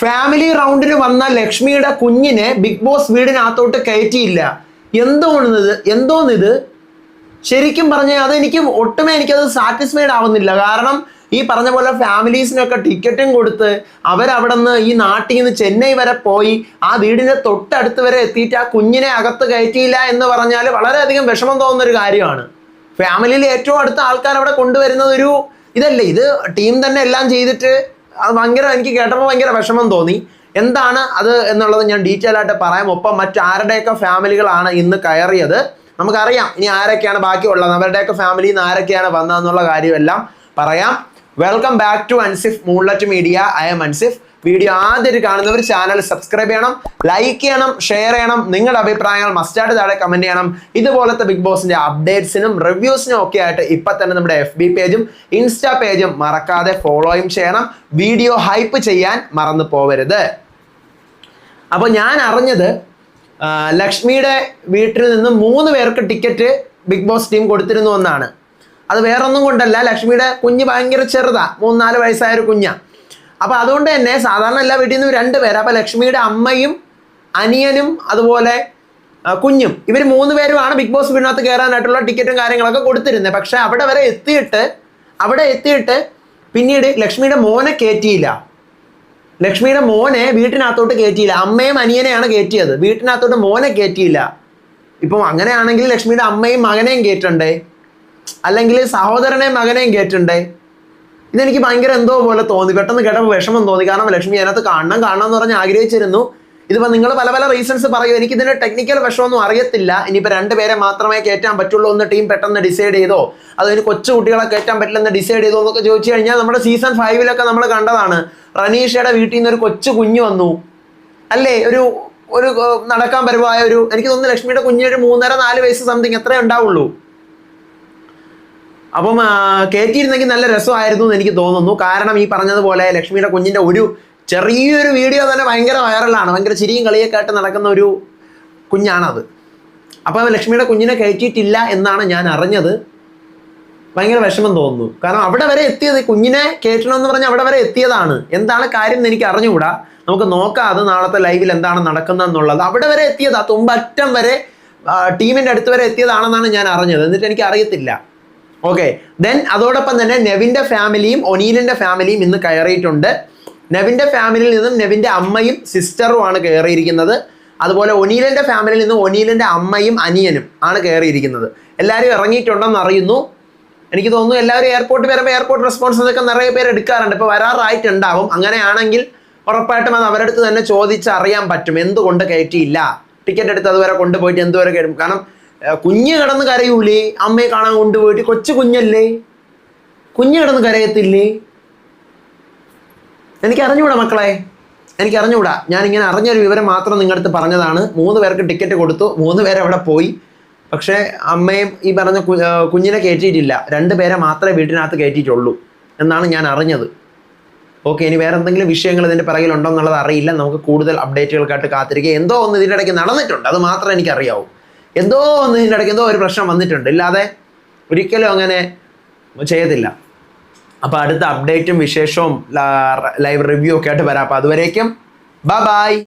Family റൗണ്ടിന് വന്ന ലക്ഷ്മിയുടെ കുഞ്ഞിനെ ബിഗ് ബോസ് വീടിനകത്തോട്ട് കയറ്റിയില്ല. എന്തോന്നത് എന്തോന്നിത്? ശരിക്കും പറഞ്ഞാൽ അതെനിക്ക് ഒട്ടുമേ എനിക്കത് സാറ്റിസ്ഫൈഡ് ആവുന്നില്ല. കാരണം ഈ പറഞ്ഞ പോലെ ഫാമിലീസിനൊക്കെ ടിക്കറ്റും കൊടുത്ത് അവരവിടെ നിന്ന് ഈ നാട്ടിൽ നിന്ന് ചെന്നൈ വരെ പോയി ആ വീടിന്റെ തൊട്ടടുത്ത് വരെ എത്തിയിട്ട് ആ കുഞ്ഞിനെ അകത്ത് കയറ്റിയില്ല എന്ന് പറഞ്ഞാൽ വളരെയധികം വിഷമം തോന്നുന്ന ഒരു കാര്യമാണ്. ഫാമിലിയിൽ ഏറ്റവും അടുത്ത ആൾക്കാർ അവിടെ കൊണ്ടുവരുന്നത് ഒരു ഇതല്ലേ? ഇത് ടീം തന്നെ എല്ലാം ചെയ്തിട്ട് അത് ഭയങ്കര എനിക്ക് കേട്ടപ്പോൾ ഭയങ്കര വിഷമം തോന്നി. എന്താണ് അത് എന്നുള്ളത് ഞാൻ ഡീറ്റെയിൽ ആയിട്ട് പറയാം. ഒപ്പം മറ്റാരുടെയൊക്കെ ഫാമിലികളാണ് ഇന്ന് കയറിയത്. നമുക്കറിയാം ഇനി ആരൊക്കെയാണ് ബാക്കിയുള്ളത്. അവരുടെയൊക്കെ ഫാമിലിയിൽ നിന്ന് ആരൊക്കെയാണ് വന്നതെന്നുള്ള കാര്യമെല്ലാം പറയാം. Welcome back to Ansif moonlight media I M Ansif video ആദ്യമായിട്ട് കാണുന്നവർ ചാനൽ സബ്സ്ക്രൈബ് ചെയ്യണം ലൈക്ക് ചെയ്യണം ഷെയർ ചെയ്യണം. നിങ്ങളുടെ അഭിപ്രായങ്ങൾ മസ്റ്റായിട്ട് താഴെ കമന്റ് ചെയ്യണം. ഇതുപോലത്തെ ബിഗ് ബോസിന്റെ അപ്ഡേറ്റ്സിനും റിവ്യൂസിനും ഒക്കെ ആയിട്ട് ഇപ്പൊ തന്നെ നമ്മുടെ എഫ് ബി പേജും ഇൻസ്റ്റാ പേജും മറക്കാതെ ഫോളോയും ചെയ്യണം. വീഡിയോ ഹൈപ്പ് ചെയ്യാൻ മറന്നു പോവരുത്. അപ്പോൾ ഞാൻ അറിഞ്ഞത് ലക്ഷ്മിയുടെ വീട്ടിൽ നിന്ന് മൂന്ന് പേർക്ക് ടിക്കറ്റ് ബിഗ് ബോസ് ടീം കൊടുത്തിരുന്നു എന്നാണ്. അത് വേറൊന്നും കൊണ്ടല്ല ലക്ഷ്മിയുടെ കുഞ്ഞ് ഭയങ്കര ചെറുതാ മൂന്നാൽ വയസ്സായ ഒരു കുഞ്ഞാ. അപ്പോൾ അതുകൊണ്ട് തന്നെ സാധാരണ എല്ലാ വീട്ടിൽ നിന്നും രണ്ട് പേര്. അപ്പോൾ ലക്ഷ്മിയുടെ അമ്മയും അനിയനും അതുപോലെ കുഞ്ഞും. ഇവർ മൂന്ന് പേരുമാണ് ബിഗ് ബോസ് വീടിനകത്ത് കയറാനായിട്ടുള്ള ടിക്കറ്റും കാര്യങ്ങളൊക്കെ കൊടുത്തിരുന്നത്. പക്ഷേ അവിടെ വരെ എത്തിയിട്ട് അവിടെ എത്തിയിട്ട് പിന്നീട് ലക്ഷ്മിയുടെ മോനെ കയറ്റിയില്ല ലക്ഷ്മിയുടെ മോനെ വീട്ടിനകത്തോട്ട് കയറ്റിയില്ല അമ്മയും അനിയനെയാണ് കയറ്റിയത് വീട്ടിനകത്തോട്ട് മോനെ കയറ്റിയില്ല ഇപ്പം അങ്ങനെയാണെങ്കിൽ ലക്ഷ്മിയുടെ അമ്മയും മകനെയും കയറ്റണ്ടേ അല്ലെങ്കിൽ സഹോദരനെയും മകനെയും കയറ്റണ്ടേ ഇതെനിക്ക് ഭയങ്കര എന്തോ പോലെ തോന്നി. പെട്ടെന്ന് കേട്ടപ്പോൾ വിഷമം തോന്നി. കാരണം ലക്ഷ്മി അതിനകത്ത് കാണണം കാണണം എന്ന് പറഞ്ഞ് ആഗ്രഹിച്ചിരുന്നു. ഇതിപ്പോൾ നിങ്ങൾ പല പല റീസൺസ് പറയും. എനിക്ക് ഇതിന്റെ ടെക്നിക്കൽ വിഷമൊന്നും അറിയത്തില്ല ഇനിയിപ്പോൾ രണ്ടുപേരെ മാത്രമേ കയറ്റാൻ പറ്റുള്ളൂ എന്ന് ടീം പെട്ടെന്ന് ഡിസൈഡ് ചെയ്തോ? അതിന് കൊച്ചു കുട്ടികളെ കയറ്റാൻ പറ്റില്ലെന്ന് ഡിസൈഡ് ചെയ്തോ എന്നൊക്കെ ചോദിച്ചു കഴിഞ്ഞാൽ നമ്മുടെ സീസൺ ഫൈവിലൊക്കെ നമ്മൾ കണ്ടതാണ്. റനീഷയുടെ വീട്ടിൽ നിന്ന് ഒരു കൊച്ചു കുഞ്ഞു വന്നു. അല്ലേ? ഒരു ഒരു നടക്കാൻ പരുവായ ഒരു എനിക്ക് തോന്നുന്നു ലക്ഷ്മിയുടെ കുഞ്ഞിന് ഒരു മൂന്നര നാല് വയസ്സ് സംതിങ് എത്രയേ ഉണ്ടാവുള്ളൂ. അപ്പം കയറ്റിയിരുന്നെങ്കിൽ നല്ല രസമായിരുന്നു എന്ന് എനിക്ക് തോന്നുന്നു. കാരണം ഈ പറഞ്ഞതുപോലെ ലക്ഷ്മിയുടെ കുഞ്ഞിന്റെ ഒരു ചെറിയൊരു വീഡിയോ തന്നെ ഭയങ്കര വൈറലാണ്. ഭയങ്കര ചിരിയും കളിയൊക്കെ ആയിട്ട് നടക്കുന്ന ഒരു കുഞ്ഞാണത്. അപ്പോൾ ലക്ഷ്മിയുടെ കുഞ്ഞിനെ കയറ്റിയിട്ടില്ല എന്നാണ് ഞാൻ അറിഞ്ഞത്. ഭയങ്കര വിഷമം തോന്നുന്നു. കാരണം അവിടെ വരെ എത്തിയത് കുഞ്ഞിനെ കയറ്റണമെന്ന് പറഞ്ഞാൽ അവിടെ വരെ എത്തിയതാണ്. എന്താണ് കാര്യം എന്ന് എനിക്ക് അറിഞ്ഞുകൂടാ. നമുക്ക് നോക്കാം അത് നാളത്തെ ലൈവിൽ എന്താണ് നടക്കുന്നതെന്നുള്ളത്. അവിടെ വരെ എത്തിയതാ. തുമ്പറ്റം വരെ ടീമിന്റെ അടുത്ത് വരെ എത്തിയതാണെന്നാണ് ഞാൻ അറിഞ്ഞത്. എന്നിട്ട് എനിക്ക് അറിയത്തില്ല. ഓക്കെ ദെൻ അതോടൊപ്പം തന്നെ നെവിന്റെ ഫാമിലിയും ഒനീലിന്റെ ഫാമിലിയും ഇന്ന് കയറിയിട്ടുണ്ട്. നെവിന്റെ ഫാമിലിയിൽ നിന്നും നെവിന്റെ അമ്മയും സിസ്റ്ററുമാണ് കയറിയിരിക്കുന്നത്. അതുപോലെ ഒനീലിന്റെ ഫാമിലിയിൽ നിന്നും ഒനീലിന്റെ അമ്മയും അനിയനും ആണ് കയറിയിരിക്കുന്നത്. എല്ലാവരും ഇറങ്ങിയിട്ടുണ്ടെന്ന് അറിയുന്നു. എനിക്ക് തോന്നുന്നു എല്ലാവരും എയർപോർട്ട് വരുമ്പോൾ എയർപോർട്ട് റെസ്പോൺസ് എന്നൊക്കെ നിറയെ പേര് എടുക്കാറുണ്ട്. ഇപ്പോൾ വരാറായിട്ടുണ്ടാവും. അങ്ങനെയാണെങ്കിൽ ഉറപ്പായിട്ടും അത് അവരടുത്ത് തന്നെ ചോദിച്ച് അറിയാൻ പറ്റും. എന്തുകൊണ്ട് കയറ്റിയില്ല? ടിക്കറ്റ് എടുത്ത് അതുവരെ കൊണ്ടുപോയിട്ട് എന്തുവരെ കയറും കാരണം കുഞ്ഞ് കിടന്ന് കരയൂലേ? അമ്മയെ കാണാൻ കൊണ്ടുപോയിട്ട് കൊച്ചു കുഞ്ഞല്ലേ? കുഞ്ഞ് കിടന്ന് കരയത്തില്ലേ? എനിക്ക് അറിഞ്ഞൂടാ മക്കളെ. എനിക്ക് അറിഞ്ഞൂടാ ഞാൻ ഇങ്ങനെ അറിഞ്ഞൊരു വിവരം മാത്രം നിങ്ങളുടെ അടുത്ത് പറഞ്ഞതാണ്. മൂന്ന് പേർക്ക് ടിക്കറ്റ് കൊടുത്തു. മൂന്ന് പേര് അവിടെ പോയി. പക്ഷേ അമ്മയും ഈ പറഞ്ഞ കുഞ്ഞിനെ കയറ്റിയിട്ടില്ല. രണ്ട് പേരെ മാത്രമേ വീട്ടിനകത്ത് കയറ്റിയിട്ടുള്ളൂ എന്നാണ് ഞാൻ അറിഞ്ഞത്. ഓക്കെ ഇനി വേറെ എന്തെങ്കിലും വിഷയങ്ങൾ ഇതിന്റെ പിറകിലുണ്ടോ എന്നുള്ളത് അറിയില്ല. നമുക്ക് കൂടുതൽ അപ്ഡേറ്റുകൾക്കായിട്ട് കാത്തിരിക്കുക എന്തോ ഒന്ന് ഇതിന്റെ ഇടയ്ക്ക് നടന്നിട്ടുണ്ട്. അത് മാത്രമേ എനിക്ക് അറിയാവൂ എന്തോ ഒന്ന് ഇതിന്റെ ഇടയ്ക്ക് എന്തോ ഒരു പ്രശ്നം വന്നിട്ടുണ്ട്. ഇല്ലാതെ ഒരിക്കലും അങ്ങനെ ചെയ്യത്തില്ല. അപ്പോൾ അടുത്ത അപ്ഡേറ്റും വിശേഷവും ലൈവ് റിവ്യൂ ഒക്കെ ആയിട്ട് വരാം. അപ്പോൾ അതുവരേക്കും ബൈ ബൈ